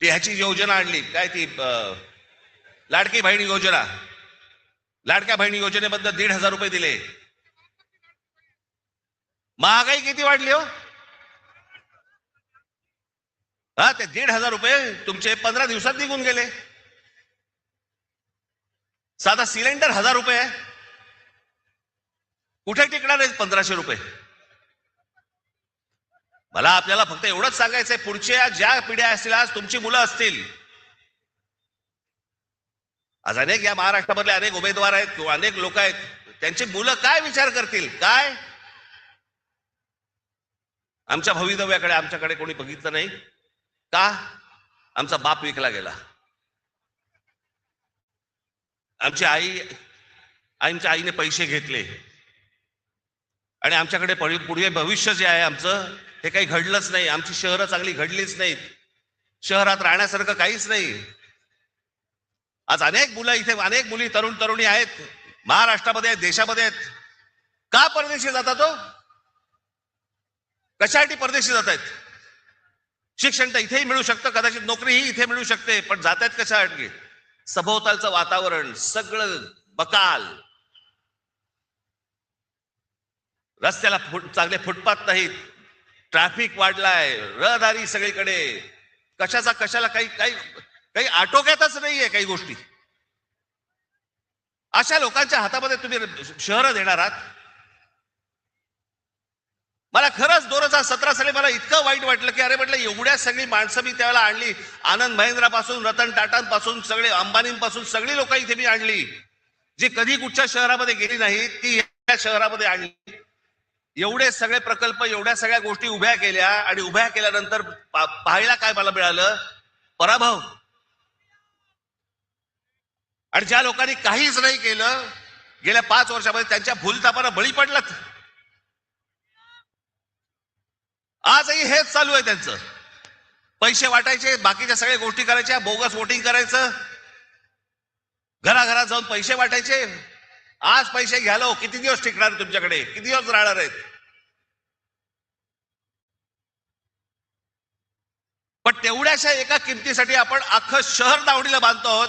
ती ह्याची योजना आणली. काय ती लाडकी बहिणी योजना. लाडक्या बहिणी योजनेबद्दल दीड हजार रुपये दिले. महागाई किती वाढली हो? हा ते दीड हजार रुपये तुमचे पंधरा दिवसात निघून गेले. साधा सिलेंडर हजार रुपये आहे. कुठे टिकणार आहेत पंधराशे रुपये? मला आपल्याला फक्त एवढंच सांगायचंय पुढच्या ज्या पिढ्या असतील आज तुमची मुलं असतील. आज अनेक या महाराष्ट्रामधले अनेक उमेदवार आहेत किंवा अनेक लोक आहेत त्यांची मुलं काय विचार करतील? काय? आमच्या भवितव्याकडे आमच्याकडे कोणी बघितलं नाही? का? आमचा बाप विकला गेला. आमची आई आमच्या आईने पैसे घेतले. आणि आमच्याकडे पुढे भविष्य जे आहे आमचं हे काही घडलंच नाही. आमची शहरं चांगली घडलीच नाहीत. शहरात राहण्यासारखं काहीच नाही. आज अनेक मुलं इथे अनेक मुली तरुण तरुणी आहेत. महाराष्ट्रामध्ये आहेत देशामध्ये आहेत. का परदेशी जातात तो कशासाठी परदेशी जात आहेत? शिक्षण तर इथेही मिळू शकतं कदाचित नोकरीही इथे मिळू शकते पण जात आहेत कशासाठी? सभोवतालचं वातावरण सगळं बकाल. रस्त्याला फुट चांगले फुटपाथ नाहीत. ट्रॅफिक वाढलाय रहदारी सगळीकडे. कशाचा कशाला काही काही काही आटोक्यातच नाहीये काही गोष्टी. अशा लोकांच्या हातामध्ये तुम्ही शहर देणार आहात? मला खरंच दोन हजार सतरा साली मला इतकं वाईट वाटलं की अरे म्हटलं एवढ्या सगळी माणसं मी त्यावेळेला आणली. आनंद महेंद्रापासून रतन टाटांपासून सगळे अंबानींपासून सगळी लोक इथे मी आणली. जी कधी कुठच्या शहरामध्ये गेली नाही ती या शहरामध्ये आणली. एवढे सगळे प्रकल्प एवढ्या सगळ्या गोष्टी उभ्या केल्या आणि उभ्या केल्यानंतर पा- पाहायला काय मला मिळालं? पराभव. आणि ज्या लोकांनी काहीच नाही केलं गेल्या पाच वर्षामध्ये त्यांच्या भूलतापाला बळी पडलात. आजही हेच चालू आहे त्यांचं. पैसे वाटायचे बाकीच्या सगळ्या गोष्टी करायच्या बोगस वोटिंग करायचं. घराघरात जाऊन पैसे वाटायचे. आज पैसे घ्यालो किती दिवस टिकणार तुमच्याकडे? किती दिवस राहणार आहेत? पण तेवढ्याशा एका किमतीसाठी आपण अख्खं शहर दावडीला बांधतो आहोत.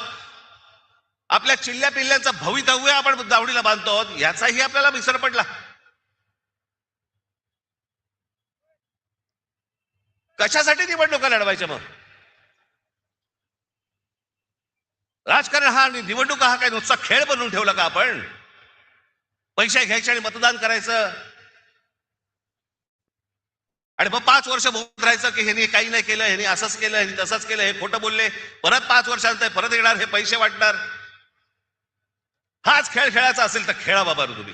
आपल्या चिल्ल्या पिल्ल्यांचं भवितव्य आपण दावडीला बांधतो आहोत. याचाही आपल्याला विसर पडला. कशासाठी निवडणुका लढवायच्या मग? राजकारण हा आणि निवडणुका हा काय नुसता खेळ बनवून ठेवला का आपण? पैसे घ्यायचे आणि मतदान करायचं. आणि मग पाच वर्ष बोलत राहायचं की ह्यांनी काही नाही केलं ह्यांनी असंच केलं ह्यांनी तसंच केलं हे खोटं बोलले. परत पाच वर्षानंतर परत येणार हे पैसे वाटणार. हाच खेळ खेळायचा असेल तर खेळा बाबा तुम्ही.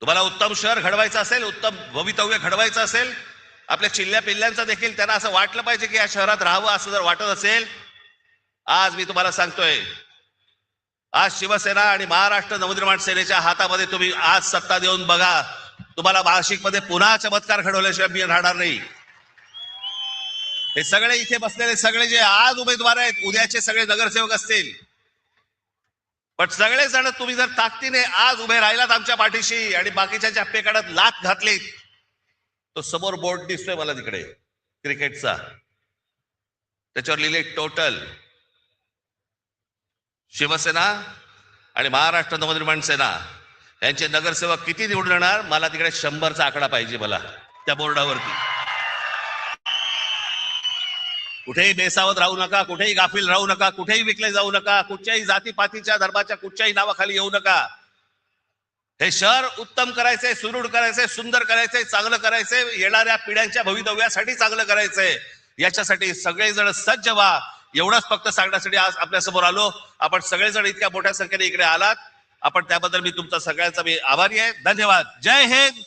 तुम्हाला उत्तम शहर घडवायचं असेल उत्तम भवितव्य घडवायचं असेल आपल्या चिल्ल्या पिल्ल्यांचं देखील त्यांना असं वाटलं पाहिजे की या शहरात राहावं असं जर वाटत असेल आज मी तुम्हाला सांगतोय आज शिवसेना आणि महाराष्ट्र नवनिर्माण सेनेच्या हातामध्ये तुम्ही आज सत्ता देऊन बघा. तुम्हाला नाशिकमध्ये पुन्हा चमत्कार घडवल्याशिवाय मी राहणार नाही. हे सगळे इथे बसलेले सगळे जे आज उमेदवार आहेत उद्याचे सगळे नगरसेवक असतील. पण सगळेजण तुम्ही जर ताकदीने आज उभे राहिलात आमच्या पाठीशी आणि बाकीच्या पेकाडात लात घातलीत तो समोर बोर्ड दिसतोय मला तिकडे क्रिकेटचा. त्याच्यावर लिहिले टोटल शिवसेना आणि महाराष्ट्र नवनिर्माण सेना यांचे नगरसेवक किती निवडून येणार मला तिकडे शंभरचा आकडा पाहिजे मला त्या बोर्डावरती. कुठेही बेसावत राहू नका कुठेही गाफील राहू नका कुठेही विकले जाऊ नका कुठच्याही जातीपातीच्या धर्माच्या कुठच्याही नावाखाली येऊ नका. हे शहर उत्तम करायचंय सुदृढ करायचंय सुंदर करायचंय चांगलं करायचंय येणाऱ्या पिढ्यांच्या भवितव्यासाठी चांगलं करायचंय. याच्यासाठी सगळेजण सज्ज व्हा. एवढाच फक्त सांगण्यासाठी आज आपल्यासमोर आलो. आपण सगळेजण इतक्या मोठ्या संख्येने इकडे आलात. आपण त्याबद्दल मी तुमचा सगळ्यांचा मी आभारी आहे. धन्यवाद. जय हिंद.